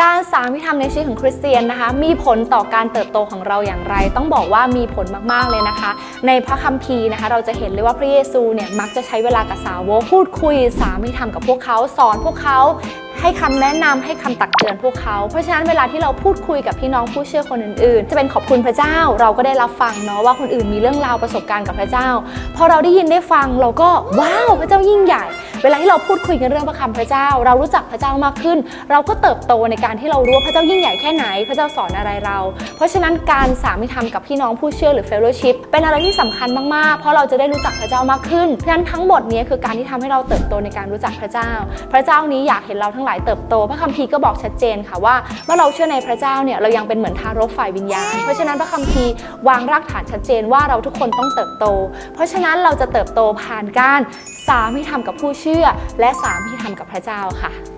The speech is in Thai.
การสามิธรรมในชีวิตของคริสเตียนนะคะ มีผลต่อการเติบโตของเราอย่างไร ต้องบอกว่ามีผลมากๆเลยนะคะ ในพระคัมภีร์นะคะ เราจะเห็นเลยว่าพระเยซูเนี่ยมักจะใช้เวลากับสาวกพูดคุยสามิธรรมกับพวกเขาสอนพวกเขาให้คำแนะนำให้คำตักเตือนพวกเขา เพราะฉะนั้นเวลาที่เราพูดคุยกับพี่น้องผู้เชื่อคนอื่นๆ จะเป็นขอบคุณพระเจ้า เราก็ได้รับฟังเนาะว่าคนอื่นมีเรื่องราวประสบการณ์กับพระเจ้า พอเราได้ยินได้ฟังเราก็ว้าวพระเจ้ายิ่งใหญ่ เวลาที่เราพูดคุยกันเรื่องพระคำพระเจ้า เรารู้จักพระเจ้ามากขึ้น เราก็เติบโตในการที่เรารู้ว่าพระเจ้ายิ่งใหญ่แค่ไหน พระเจ้าสอนอะไรเรา เพราะฉะนั้นการสามิธรรมกับพี่น้องผู้เชื่อหรือ fellowship เป็นอะไรที่สำคัญมากๆ เพราะเราจะได้รู้จักพระเจ้ามากขึ้นเพราะฉะนั้นทั้งหมดนี้คือการที่ทำให้เราเติบโตในการรู้จักพระเจ้า พระเจ้านี้อยากเห็นเราทั้งหลายเติบโต พระคัมภีร์ก็บอกชัดเจนค่ะว่าเมื่อเราเชื่อในพระเจ้าเนี่ยเรายังเป็นเหมือนทารกฝ่ายวิญญาณ เพราะฉะนั้นพระคัมภีร์วางรากฐานชัดเจนว่าเราทุกคนต้องเติบโต เพราะฉะนั้นเราจะเติบโตผ่านการสามิธรรมกับผู้เชื่อและสามิธรรมกับพระเจ้าค่ะ